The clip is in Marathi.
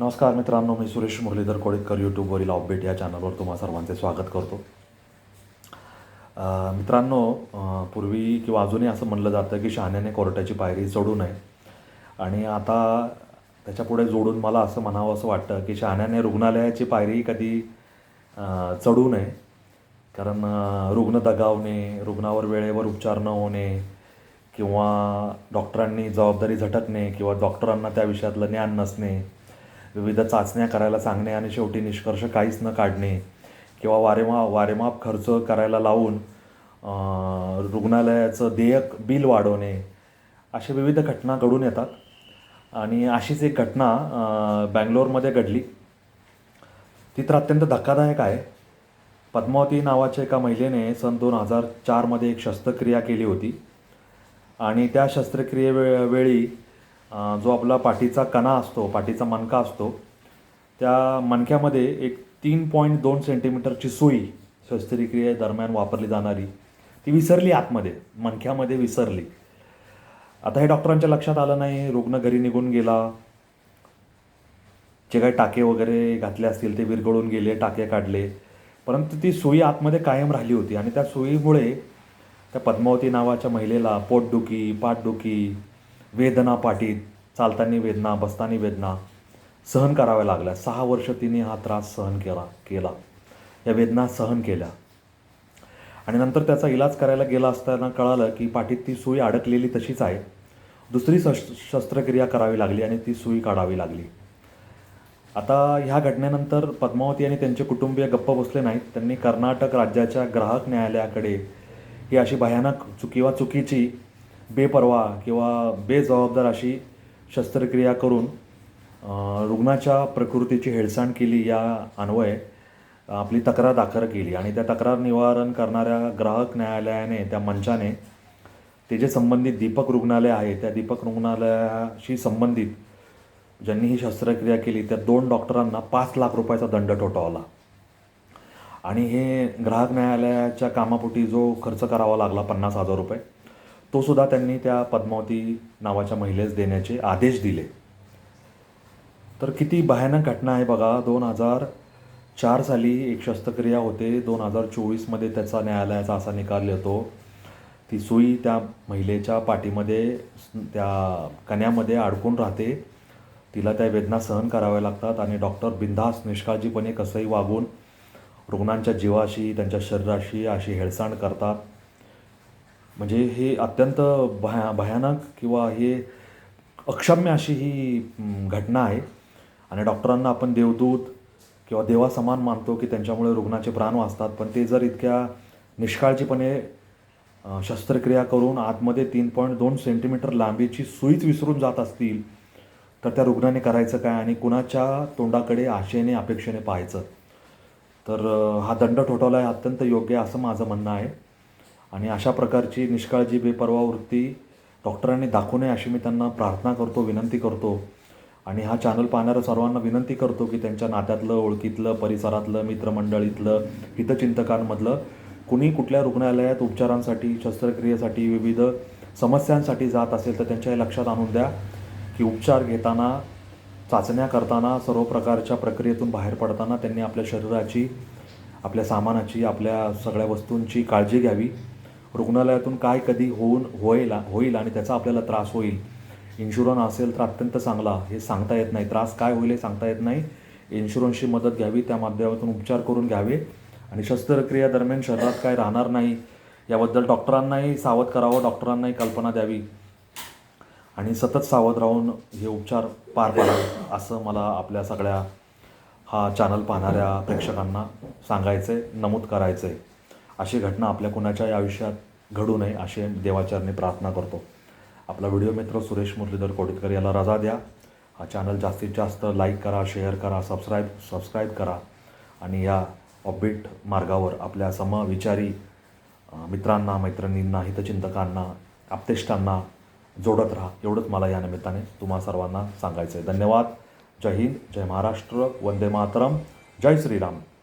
नमस्कार मित्रांनो मी सुरेश मुरलीधर कोळीतकर यूट्यूबवरील अपडेट या चॅनलवर तुम्हा सर्वांचे स्वागत करतो. मित्रांनो पूर्वी किंवा अजूनही असं म्हणलं जातं की शहाण्याने कोर्टाची पायरी चढू नये. आणि आता त्याच्यापुढे जोडून मला असं म्हणावं असं वाटतं की शहाण्याने रुग्णालयाची पायरी कधी चढू नये. कारण रुग्ण दगावणे रुग्णावर वेळेवर उपचार न होणे किंवा डॉक्टरांनी जबाबदारी झटकणे किंवा डॉक्टरांना त्या विषयातलं ज्ञान नसणे विविध चाचण्या करायला सांगणे आणि शेवटी निष्कर्ष काहीच न काढणे किंवा वारेमा वारेमाप खर्च करायला लावून रुग्णालयाचं देयक बिल वाढवणे अशा विविध घटना घडून येतात. आणि अशीच एक घटना बँगलोरमध्ये घडली. ती तर अत्यंत धक्कादायक आहे. पद्मावती नावाच्या एका महिलेने सन दोन हजार चारमध्ये एक शस्त्रक्रिया केली होती. आणि त्या शस्त्रक्रिये वेळी जो आपला पाठीचा कणा असतो पाठीचा मणका असतो त्या मणक्यामध्ये एक तीन पॉईंट दोन सेंटीमीटरची सुई शस्त्रक्रियेदरम्यान वापरली जाणारी ती विसरली आतमध्ये मणक्यामध्ये विसरली. आता हे डॉक्टरांच्या लक्षात आलं नाही रुग्ण घरी निघून गेला. जे काही टाके वगैरे घातले असतील ते विरघळून गेले टाके काढले. परंतु ती सुई आतमध्ये कायम राहिली होती आणि त्या सुईमुळे त्या पद्मावती नावाच्या महिलेला पोटदुखी पाठदुखी वेदना पाठीत चालताना वेदना बसताना वेदना सहन कराव्या लागल्या. सहा वर्ष तिने हा त्रास सहन केला केला. या वेदना सहन केल्या. आणि नंतर त्याचा इलाज करायला गेला असताना कळालं की पाठीत ती सुई अडकलेली तशीच आहे. दुसरी शस् शस्त्रक्रिया करावी लागली आणि ती सुई काढावी लागली. आता ह्या घटनेनंतर पद्मावती आणि त्यांचे कुटुंबीय गप्प बसले नाहीत. त्यांनी कर्नाटक राज्याच्या ग्राहक न्यायालयाकडे ही अशी भयानक चुकी वा चुकीची बेपर्वा किंवा बेजबाबदार अशी शस्त्रक्रिया करून रुग्णाच्या प्रकृतीची हेळसांड केली या अन्वये आपली तक्रार दाखल केली. आणि त्या तक्रार निवारण करणाऱ्या ग्राहक न्यायालयाने त्या मंचाने ते जे संबंधित दीपक रुग्णालय आहे त्या दीपक रुग्णालयाशी संबंधित ज्यांनी ही शस्त्रक्रिया केली त्या दोन डॉक्टरांना पाच लाख रुपयाचा दंड ठोठावला. आणि हे ग्राहक न्यायालयाच्या कामापोटी जो खर्च करावा लागला पन्नास हजार रुपये तो सुद्धा त्यांनी त्या पद्मावती नावाच्या महिलेस देण्याचे आदेश दिले. तर किती भयानक घटना आहे बघा. दोन हजार चार साली एक शस्त्रक्रिया होते. दोन हजार चोवीसमध्ये त्याचा न्यायालयाचा असा निकाल येतो. ती सुई त्या महिलेच्या पाठीमध्ये त्या कण्यामध्ये अडकून राहते. तिला त्या वेदना सहन कराव्या लागतात आणि डॉक्टर बिंदास निष्काळजीपणे कसंही वागून रुग्णांच्या जीवाशी त्यांच्या शरीराशी अशी हेळसांड करतात. म्हणजे हे अत्यंत भया भयानक किंवा हे अक्षम्य अशी ही घटना आहे. आणि डॉक्टरांना आपण देवदूत किंवा देवासमान मानतो की त्यांच्यामुळे रुग्णाचे प्राण वाचतात पण ते जर इतक्या निष्काळजीपणे शस्त्रक्रिया करून आतमध्ये तीन पॉईंट दोन सेंटीमीटर लांबीची सुईच विसरून जात असतील तर त्या रुग्णाने करायचं काय आणि कुणाच्या तोंडाकडे आशेने अपेक्षेने पाहायचं? तर हा दंड ठोठावला आहे अत्यंत योग्य असं माझं म्हणणं आहे. आणि अशा प्रकारची निष्काळजी बेपर्वा वृत्ती डॉक्टरांनी दाखवू नये अशी मी त्यांना प्रार्थना करतो विनंती करतो. आणि हा चॅनल पाहणाऱ्या सर्वांना विनंती करतो की त्यांच्या नात्यातलं ओळखीतलं परिसरातलं मित्रमंडळीतलं हितचिंतकांमधलं कुणी कुठल्या रुग्णालयात उपचारांसाठी शस्त्रक्रियेसाठी विविध समस्यांसाठी जात असेल तर त्यांच्या हे लक्षात आणून द्या की उपचार घेताना चाचण्या करताना सर्व प्रकारच्या प्रक्रियेतून बाहेर पडताना त्यांनी आपल्या शरीराची आपल्या सामानाची आपल्या सगळ्या वस्तूंची काळजी घ्यावी. रुग्णालयातून काय कधी होऊन होईल होईल आणि त्याचा आपल्याला त्रास होईल. इन्शुरन्स असेल तर अत्यंत चांगला हे सांगता येत नाही. त्रास काय होईल हे सांगता येत नाही. इन्शुरन्सची मदत घ्यावी त्या माध्यमातून उपचार करून घ्यावे. आणि शस्त्रक्रिया दरम्यान शरीरात काय राहणार नाही याबद्दल डॉक्टरांनाही सावध करावं डॉक्टरांनाही कल्पना द्यावी. आणि सतत सावध राहून हे उपचार पार पाडावे असं मला आपल्या सगळ्या हा चॅनल पाहणाऱ्या प्रेक्षकांना सांगायचं आहे नमूद करायचं आहे अशी घटना आपल्या कुणाच्याही आयुष्यात घडू नये अशी देवाचरणी प्रार्थना करतो. आपला व्हिडिओ मित्र सुरेश मुरलीधर कोडितकर याला रजा द्या. हा चॅनल जास्तीत जास्त लाईक करा शेअर करा सबस्क्राईब सबस्क्राईब करा. आणि या ऑबिट मार्गावर आपल्या समविचारी मित्रांना मैत्रिणींना हितचिंतकांना आप्तेष्टांना जोडत राहा. एवढंच मला या निमित्ताने तुम्हा सर्वांना सांगायचं आहे धन्यवाद. जय हिंद. जय महाराष्ट्र. वंदे मातरम. जय श्रीराम.